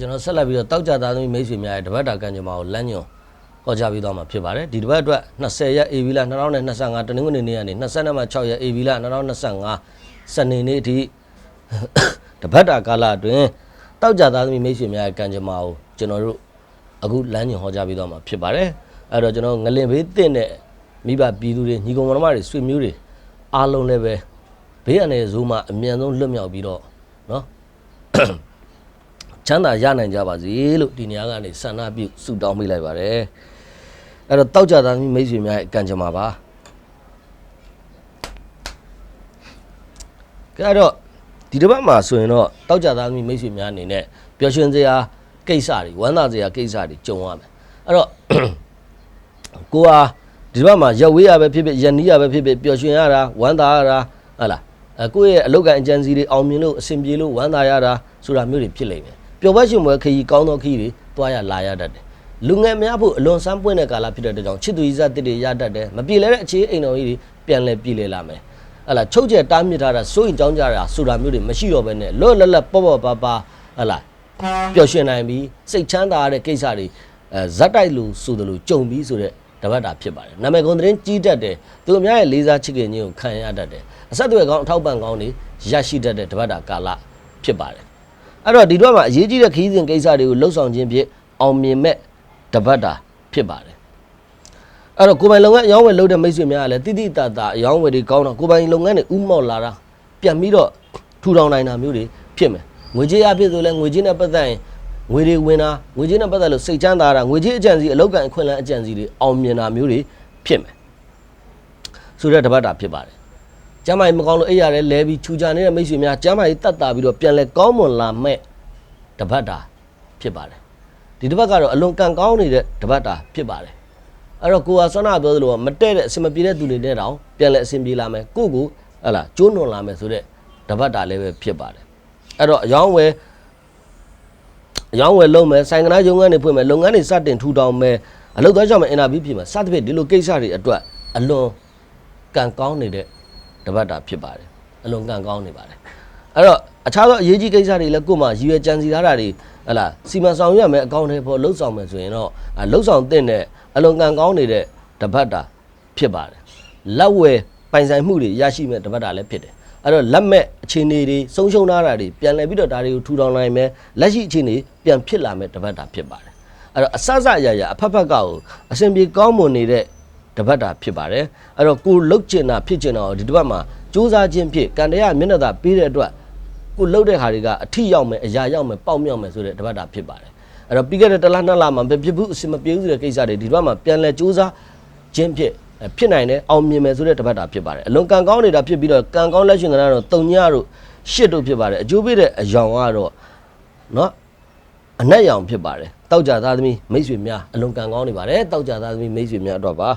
ကျွန်တော်ဆက်လက်ပြီးတော့တောက်ကြသားသမီးမိတ်ဆွေများရဲ့တပတ်တာကံကြမ္မာကိုလမ်းညွန်ကောကြပြီးသွားမှာဖြစ်ပါတယ်ဒီတစ်ပတ်အတွက်20ရက် AV လ2025တနင်္ဂနွေနေ့ကနေ26ရက် AV လ2025စနေနေ့အထိတပတ်တာကာလအတွင်းတောက်ကြသားသမီးမိတ်ဆွေများရဲ့ကံကြမ္မာကိုကျွန်တော်တို့အခုလမ်းညွန်ဟောကြားပြီးသွားမှာဖြစ်ပါတယ်အဲ့တော့ကျွန်တော်ငလင်ဘေးတင့်တဲ့မိဘပြည်သူတွေညီကောင်မတော်တွေဆွေမျိုးတွေအားလုံးလည်းပဲဘေးရန်တွေဇိုးမှအမြန်ဆုံးလွတ်မြောက်ပြီးတော့နော် ချမ်းသာရနိုင်ကြပါစေလို့ဒီနေရာကနေဆန္ဒပြုဆုတောင်းပေးလိုက်ပါတယ်အဲ့တော့တောက်ကြသားမိတ်ဆွေများရဲ့အကံကြမ္မာပါကဲအဲ့တော့ဒီတစ်ပတ်မှာဆိုရင်တော့တောက်ကြသားမိတ်ဆွေများအနေနဲ့ပျော်ရွှင်စရာကိစ္စတွေဝမ်းသာစရာကိစ္စတွေကြုံရမယ်အဲ့တော့ကိုဟာဒီတစ်ပတ်မှာရက်ဝေးရပဲဖြစ်ဖြစ်ရက်နီးရပဲဖြစ်ဖြစ်ပျော်ရွှင်ရတာဝမ်းသာရတာဟုတ်လားအဲကိုယ့်ရဲ့အလုပ်ကအကြံစီတွေအောင်မြင်လို့အဆင်ပြေလို့ဝမ်းသာရတာဆိုတာမျိုးတွေဖြစ်လိမ့်မယ် ပျော်ပွဲရှင်ပွဲခရီးကောင်းသောခရီးတွေတွားရလာရတတ်တယ်လူငယ်များဖို့အလွန်ဆန်းပွင့်တဲ့ကာလဖြစ်တဲ့အတွက်ကြောင့်ချစ်သူကြီးစားတစ်တွေရတတ်တယ်မပြေလဲတဲ့အခြေအိမ်တော်ကြီးတွေပြန်လဲပြေလဲလာမယ်ဟလာချုပ်ကျက်တားမြစ်ထားတာစိုးရင်ကြောင်းကြတာဆိုတာမျိုးတွေမရှိတော့ဘဲနဲ့လော့လတ်လတ်ပေါ့ပေါ့ပါပါဟလာပျော်ရွှင်နိုင်ပြီးစိတ်ချမ်းသာရတဲ့ကိစ္စတွေအဲဇက်တိုက်လို့ဆိုတယ်လို့ကြုံပြီးဆိုတဲ့တပတ်တာဖြစ်ပါတယ်နာမည်ကုန်သတင်းကြီးတတ်တယ်သူအများရဲ့လေးစားချစ်ခင်ခြင်းကိုခံရတတ်တယ်အဆက်အသွယ်ကောင်းအထောက်ပံ့ကောင်းတွေရရှိတတ်တဲ့တပတ်တာကာလဖြစ်ပါတယ် အဲ့တော့ဒီတော့မှာအရေးကြီးတဲ့ခရီးစဉ်ကိစ္စတွေကိုလှုပ်ဆောင်ခြင်းဖြင့်အောင်မြင်မဲ့တပတ်တာဖြစ်ပါတယ်အဲ့တော့ကိုယ်ပိုင်လုပ်ငန်းအရောင်းဝယ်လုပ်တဲ့မိတ်ဆွေများကလည်းတိတိတတ်တာအရောင်းဝယ်တွေကောင်းတော့ကိုယ်ပိုင်လုပ်ငန်းတွေဥမော့လာတာပြန်ပြီးတော့ထူထောင်နိုင်တာမျိုးတွေဖြစ်မယ်ငွေကြေးအဖြစ်ဆိုလဲငွေကြေးနဲ့ပတ်သက်ရင်ငွေတွေဝင်တာငွေကြေးနဲ့ပတ်သက်လို့စိတ်ချမ်းသာတာငွေကြေးအကြံစီအလောက်ကန်အခွင့်အလမ်းအကြံစီတွေအောင်မြင်တာမျိုးတွေဖြစ်မယ်ဆိုတဲ့တပတ်တာဖြစ်ပါတယ် ကျမ်းမာရေးမကောင်းလို့အိပ်ရတယ်လဲပြီးခြူချနေတဲ့မိတ်ဆွေများကျမ်းမာရေးတတ်တာပြီးတော့ပြန်လဲကောင်းမွန်လာမဲ့တပတ်တာဖြစ်ပါတယ်ဒီတပတ်ကတော့အလွန်ကံကောင်းနေတဲ့တပတ်တာဖြစ်ပါတယ်အဲ့တော့ကိုကဆွမ်းနာပြောသလိုမတဲ့တဲ့အစင်မပြေတဲ့သူတွေနဲ့တောင်ပြန်လဲအစင်ပြေလာမယ်ကိုကိုဟလာကျိုးနွန်လာမယ်ဆိုတဲ့တပတ်တာလည်းပဲဖြစ်ပါတယ်အဲ့တော့အယောင်းဝယ်အယောင်းဝယ်လုပ်မယ်ဆိုင်ကနာရုံငန်းတွေဖွင့်မယ်လုပ်ငန်းတွေစတင်ထူထောင်မယ်အလုပ်သားကြောင့်အင်တာဗျူးဖြစ်မယ်စသဖြင့်ဒီလိုကိစ္စတွေအတွက်အလွန်ကံကောင်းနေတဲ့ တပတ်တာဖြစ်ပါတယ်အလွန်ကံကောင်းနေပါတယ်အဲ့တော့အခြားသောအရေးကြီးကိစ္စတွေလည်းကို့မှာရည်ရွယ်ကြံစီထားတာတွေဟလာစီမံဆောင်ရွက်မယ်အကောင့်တွေပေါ်လှုပ်ဆောင်မယ်ဆိုရင်တော့အဲလှုပ်ဆောင်တဲ့အလွန်ကံကောင်းနေတဲ့တပတ်တာဖြစ်ပါတယ်လက်ဝဲပိုင်ဆိုင်မှုတွေရရှိမဲ့တပတ်တာလည်းဖြစ်တယ်အဲ့တော့လက်မဲ့အခြေအနေတွေဆုံးရှုံးထားတာတွေပြန်လည်ပြီးတော့ဒါတွေကိုထူထောင်နိုင်မယ်လက်ရှိအခြေအနေပြန်ဖြစ်လာမဲ့တပတ်တာဖြစ်ပါတယ်အဲ့တော့အဆအဆအရာရာအဖက်ဖက်ကကိုအစဉ်ပြေကောင်းမွန်နေတဲ့ တပတ်တာဖြစ်ပါတယ်အဲ့တော့ကိုလှုပ်ကျင်တာဖြစ်ကျင်တာကိုဒီတပတ်မှာစူးစမ်းခြင်းဖြင့်ကံတရားမျက်နှာသာပေးတဲ့အတွက် ကိုလှုပ်တဲ့ဟာတွေကအထီရောက်မယ်အရာရောက်မယ်ပေါက်မြောက်မယ်ဆိုတဲ့တပတ်တာဖြစ်ပါတယ်အဲ့တော့ပြီးခဲ့တဲ့တစ်လနှစ်လမှာမဖြစ်ဘူးအစင်မပြေဘူးဆိုတဲ့ကိစ္စတွေဒီဘက်မှာပြန်လဲစူးစမ်းခြင်းဖြစ်အဲဖြစ်နိုင်တယ်အောင်မြင်မယ်ဆိုတဲ့တပတ်တာဖြစ်ပါတယ်အလွန်ကံကောင်းနေတာဖြစ်ပြီးတော့ကံကောင်းလက်ရှင်ကနာတော့တုံညတို့ရှစ်တို့ဖြစ်ပါတယ်အကျိုးပေးတဲ့အယောင်ကတော့เนาะအနက်ရောင်ဖြစ်ပါတယ်တောက်ကြသားသမီးမိတ်ဆွေများအလွန်ကံကောင်းနေပါတယ်တောက်ကြသားသမီးမိတ်ဆွေများတော့ပါ